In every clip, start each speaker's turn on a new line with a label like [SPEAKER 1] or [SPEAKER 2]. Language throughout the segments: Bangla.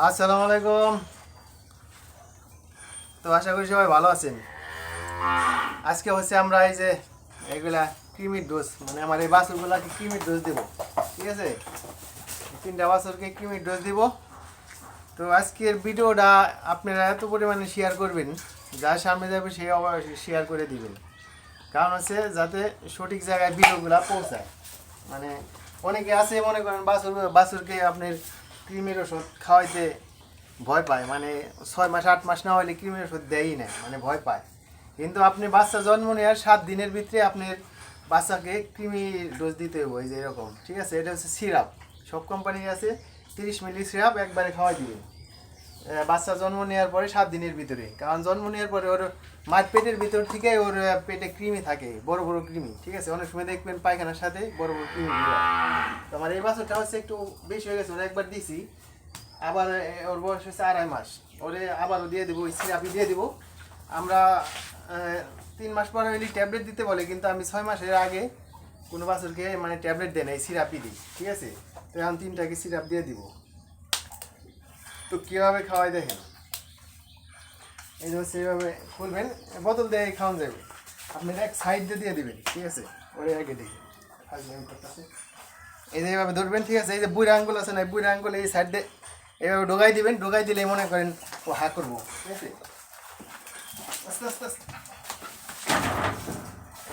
[SPEAKER 1] আসসালামু আলাইকুম। তো আশা করি সবাই ভালো আছেন। আজকে হচ্ছে আমরা এই যে এগুলা ক্রিমির ডোজ মানে আমার এই বাছুরগুলাকে ক্রিমির ডোজ দেব, ঠিক আছে? তিনটা বাছুরকে ক্রিমির ডোজ দিব। তো আজকের ভিডিওটা আপনারা এত পরিমাণে শেয়ার করবেন, যার সামনে যাবে সে অবশ্যই শেয়ার করে দিবেন। কারণ হচ্ছে যাতে সঠিক জায়গায় ভিডিওগুলো পৌঁছায়। মানে অনেকে আছে মনে করেন বাছুর বাছুরকে আপনার ক্রিমের ওষুধ খাওয়াইতে ভয় পায়। মানে ছয় মাস, আট মাস না হলে ক্রিমের ওষুধ দেয়ই না মানে ভয় পায়। কিন্তু আপনি বাচ্চা জন্ম নেওয়ার সাত দিনের ভিতরে আপনার বাচ্চাকে ক্রিমি ডোজ দিতে হবে যে এরকম। ঠিক আছে? এটা হচ্ছে সিরাপ। সব কোম্পানি আছে, তিরিশ মিলি সিরাপ একবারে খাওয়াই দিবেন। বাচ্চা জন্ম নেওয়ার পরে সাত দিনের ভিতরে। কারণ জন্ম নেওয়ার পরে ওর মার পেটের ভিতর থেকে ওর পেটে কৃমি থাকে, বড় বড় কৃমি, ঠিক আছে? অনেক সময় দেখবেন পায়খানার সাথে বড় বড় কৃমি তো আমার এই বাচ্চাটা হচ্ছে একটু বেশি হয়ে গেছে, ওরা একবার দিছি। আবার ওর বয়স হচ্ছে আড়াই মাস। ওরে আবারও দিয়ে দেবো সিরাপি দিয়ে দেবো। আমরা তিন মাস পর হইলে ট্যাবলেট দিতে বলে, কিন্তু আমি ছয় মাসের আগে কোনো বাছুরকে মানে ট্যাবলেট দেয় না, এই সিরাপই দিই, ঠিক আছে? তো এখন তিনটাকে সিরাপ দিয়ে দিব। তো কীভাবে খাওয়াই দেখেন? এই যে এইভাবে খুলবেন, বোতল দিয়ে খাওয়ান যাবে। আপনি এক সাইড দিয়ে দিয়ে দিবেন, ঠিক আছে? ওরে আগে দেখি। এই যে এইভাবে ধরবেন, ঠিক আছে? এই যে বুড়া আঙ্গুল আছে না বুড়া আঙ্গুল এই সাইড এইভাবে ঢোকাই দিবেন, ঢোকাই দিলে মনে করেন ও হা করব, ঠিক আছে? আস্তে আস্তে আস্তে।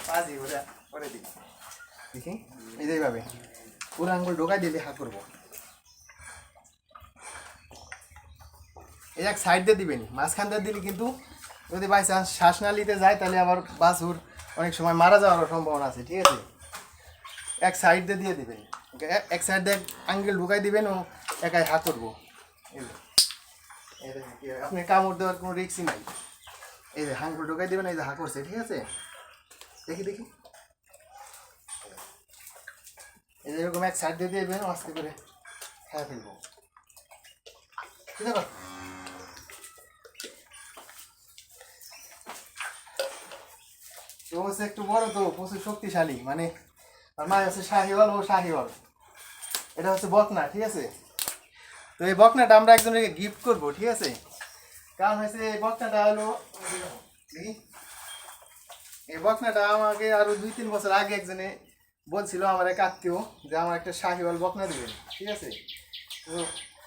[SPEAKER 1] পাজি, ওরা করে দিই দেখি? এই যে এইভাবে। পুরো আঙ্গুল ঢোকাই দিলে হা করব। এই এক সাইড দিয়ে দিবেন, মাঝখান দিয়ে দিলে কিন্তু যদি বাই চান্স শ্বাস না নিতে যায়, তাহলে আবার বাছুর অনেক সময় মারা যাওয়ার সম্ভাবনা আছে, ঠিক আছে? এক সাইড দিয়ে দিয়ে দিবেন এক সাইড দিয়ে আঙ্গেল ঢুকাই দিবেন ও একাই হাত হয়। আপনি কামড় দেওয়ার কোনো রিক্সই নাই। এই যে হাঙ্গুল ঢুকাই দেবেন, এই যে হা করছে ঠিক আছে? দেখি দেখি। এই যে এরকম এক সাইড দিয়ে দিবেন, আস্তে করে খেয়ে ফেলব। ঠিক আছে হচ্ছে একটু বড় তো, প্রচুর শক্তিশালী। মানে আর মা হচ্ছে শাহিওয়াল ও শাহিওয়াল। এটা হচ্ছে বকনা, ঠিক আছে? তো এই বকনাটা আমরা একজনকে গিফট করব, ঠিক আছে? কারণ হচ্ছে এই বকনাটা হলো এই বকনাটা আমাকে আরও দুই তিন বছর আগে একজনে বলছিল, আমার এক আত্মীয়, যে আমার একটা শাহিওয়াল বকনা দিবেন ঠিক আছে? তো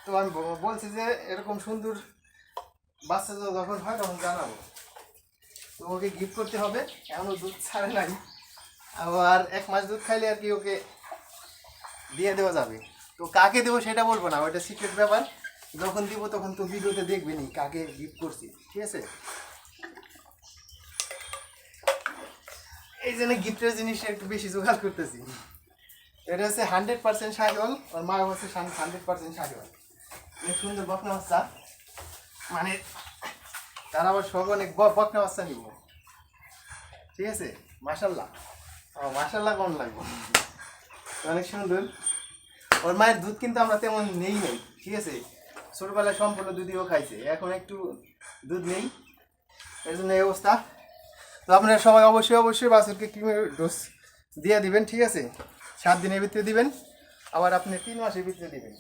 [SPEAKER 1] তো আমি বলছি যে এরকম সুন্দর বাচ্চা যখন হয় তখন জানাব। তো ওকে গিফট করতে হবে। এখনও দুধ ছাড়ে নাই। আবার এক মাস দুধ খাইলে আর কি ওকে দিয়ে দেওয়া যাবে। তো কাকে দেবো সেটা বলব না ওটা সিক্রেট ব্যাপার। যখন দিব তখন তো ভিডিওতে দেখবেনি কাকে গিফট করছি, ঠিক আছে? এই জন্য গিফটের জিনিসটা একটু বেশি জোগাড় করতেছি। এটা হচ্ছে হান্ড্রেড পার্সেন্ট শাহিওয়াল আর মা হচ্ছে হান্ড্রেড পার্সেন্ট অনেক সুন্দর বকনা বাচ্চা। মানে তার আবার শখ অনেক বকনা বাচ্চা নিব। ঠিক আছে? মাসাল্লাহ ও মাসাল্লাহ কেমন লাগবে। অনেক সুন্দর। ওর মায়ের দুধ কিন্তু আমরা তেমন নেই নেই, ঠিক আছে? ছোটবেলায় সম্পূর্ণ দুধইও খাইছে, এখন একটু দুধ নেই। এর জন্য এই অবস্থা। তো আপনারা সবাই অবশ্যই অবশ্যই বাছুরকে ক্রিমের ডোজ দিয়ে দিবেন, ঠিক আছে? সাত দিনের ভিতরে দিবেন, আবার আপনি তিন মাসের ভিতরে দিবেন।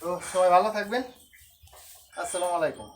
[SPEAKER 1] তো সবাই ভালো থাকবেন। আসসালামু আলাইকুম।